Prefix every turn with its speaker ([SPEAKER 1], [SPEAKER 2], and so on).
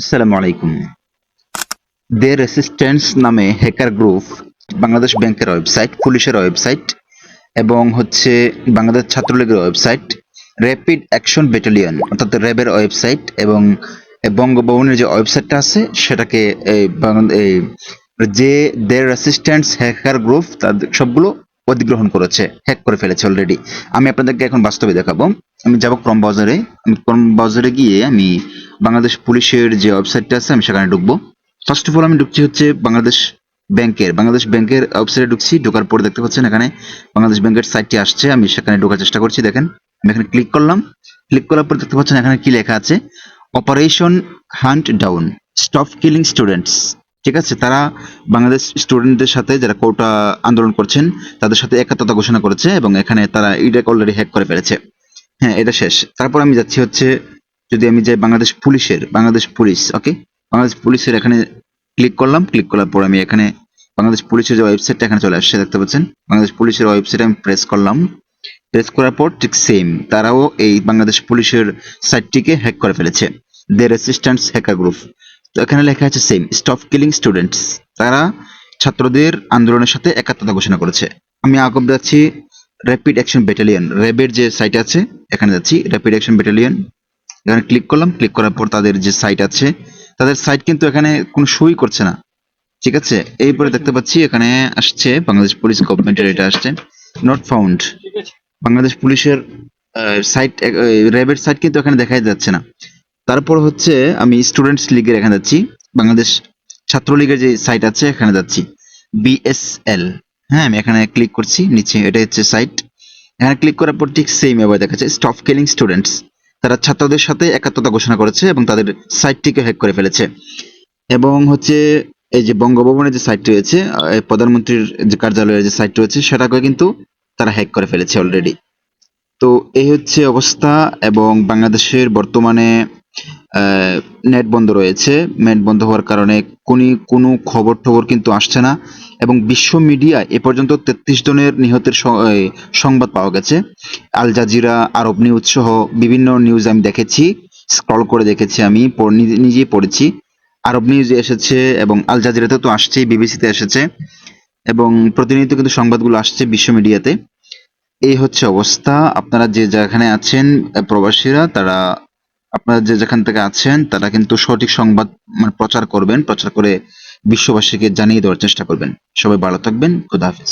[SPEAKER 1] আসসালামু আলাইকুম। The resistance নামে হ্যাকার গ্রুপ বাংলাদেশ ব্যাংকের ওয়েবসাইট পুলিশের ওয়েবসাইট এবং হচ্ছে বাংলাদেশ ছাত্রলীগের ওয়েবসাইট র্যাপিড অ্যাকশন ব্যাটালিয়ন অর্থাৎ র্যাবের ওয়েবসাইট এবং বঙ্গভবনের যে ওয়েবসাইটটা আছে, সেটাকে এই যে দে রেসিস্ট্যান্স হ্যাকার গ্রুপ তাদের সবগুলো অধিগ্রহণ করেছে হ্যাক করে ফেলেছে অলরেডি আমি আপনাদেরকে এখন বাস্তবে দেখাবো। আমি যাব ক্রম ব্রাউজারে আমি ক্রম ব্রাউজারে গিয়ে আমি বাংলাদেশ পুলিশের যে ওয়েবসাইটটা আছে, আমি সেখানে ঢুকবো। ফার্স্ট অফ অল আমি ঢুকছি হচ্ছে বাংলাদেশ ব্যাংকের। বাংলাদেশ ব্যাংকের ওয়েবসাইটে ঢুকছি, ঢোকার পরে দেখতে পাচ্ছেন এখানে বাংলাদেশ ব্যাংকের সাইটটি আসছে। আমি সেখানে ঢোকার চেষ্টা করছি, দেখেন। আমি এখানে ক্লিক করলাম। ক্লিক করার পর দেখতে পাচ্ছেন এখানে কি লেখা আছে? Operation hunt down stop killing students ঠিক আছে, তারা বাংলাদেশ স্টুডেন্টদের সাথে যারা কোটা আন্দোলন করছেন, তাদের সাথে একাত্মতা ঘোষণা করেছে এবং এখানে তারা ইডেক অলরেডি হ্যাক করে ফেলেছে। হ্যাঁ এটা শেষ। তারপর আমি যাচ্ছি হচ্ছে, যদি আমি যাই বাংলাদেশ পুলিশের, বাংলাদেশ পুলিশ ওকে বাংলাদেশ পুলিশের এখানে ক্লিক করলাম। ক্লিক করার পর আমি এখানে বাংলাদেশ পুলিশের যে ওয়েবসাইটটা এখানে চলে আসছে, দেখতে পাচ্ছেন? বাংলাদেশ পুলিশের ওয়েবসাইট আমি প্রেস করলাম। প্রেস করার পর ঠিক সেম তারাও এই বাংলাদেশ পুলিশের সাইটটিকে হ্যাক করে ফেলেছে। দে রেসিস্ট্যান্স হ্যাকার গ্রুপ তো এখানে লেখা আছে সেম স্টপ কিলিং স্টুডেন্টস তারা ছাত্রদের আন্দোলনের সাথে একাত্মতা ঘোষণা করেছে। আমি আগব যাচ্ছি র্যাপিড অ্যাকশন ব্যাটালিয়ন র্যাবের যে সাইট আছে এখানে যাচ্ছি র্যাপিড অ্যাকশন ব্যাটালিয়ন এখানে ক্লিক করলাম ক্লিক করার পর তাদের যে সাইট আছে তাদের সাইট কিন্তু এখানে কোনো শোই করছে না ঠিক আছে? এরপরে দেখতে পাচ্ছি এখানে আসছে বাংলাদেশ পুলিশ গভর্নমেন্টের এটা আসছে নট ফাউন্ড বাংলাদেশ পুলিশের সাইট র্যাবের সাইট কিন্তু এখানে দেখাই যাচ্ছে না। তারপর হচ্ছে আমি স্টুডেন্টস লীগের এখানে যাচ্ছি বাংলাদেশ ছাত্রলীগের যে সাইট আছে এখানে যাচ্ছি বিএসএল হ্যাঁ আমি এখানে ক্লিক করছি, নিচে এটা হচ্ছে সাইট এখানে ক্লিক করার পর ঠিক সেম এবার দেখাচ্ছে স্টপ কিলিং স্টুডেন্টস তারা ছাত্রদের সাথে একাত্মতা ঘোষণা করেছে এবং তাদের সাইটটিকে হ্যাক করে ফেলেছে। এবং হচ্ছে, এই যে বঙ্গভবনের যে সাইট রয়েছে প্রধানমন্ত্রীর যে কার্যালয়ের যে সাইট রয়েছে সেটাকে কিন্তু তারা হ্যাক করে ফেলেছে অলরেডি তো এই হচ্ছে অবস্থা এবং বাংলাদেশের বর্তমানে নেট বন্ধ রয়েছে। নেট বন্ধ হওয়ার কারণে কোনি, কোনো খবর টবর কিন্তু আসছে না এবং বিশ্ব মিডিয়া এ পর্যন্ত তেত্রিশ জনের নিহতের সংবাদ পাওয়া গেছে। আল জাজিরা, আরব নিউজ সহ বিভিন্ন নিউজ আমি দেখেছি। স্ক্রল করে দেখেছি আমি নিজেই পড়েছি। আরব নিউজে এসেছে এবং আল জাজিরাতে তো আসছেই বিবিসিতে এসেছে। এবং প্রতিনিয়ত কিন্তু সংবাদগুলো আসছে বিশ্ব মিডিয়াতে এই হচ্ছে অবস্থা। আপনারা যে যেখানে আছেন প্রবাসীরা, তারা আপনারা যে যেখান থেকে আছেন, তারা কিন্তু সঠিক সংবাদ মানে প্রচার করবেন, প্রচার করে বিশ্ববাসীকে জানিয়ে দেওয়ার চেষ্টা করবেন। সবাই ভালো থাকবেন, খুদা হাফিজ।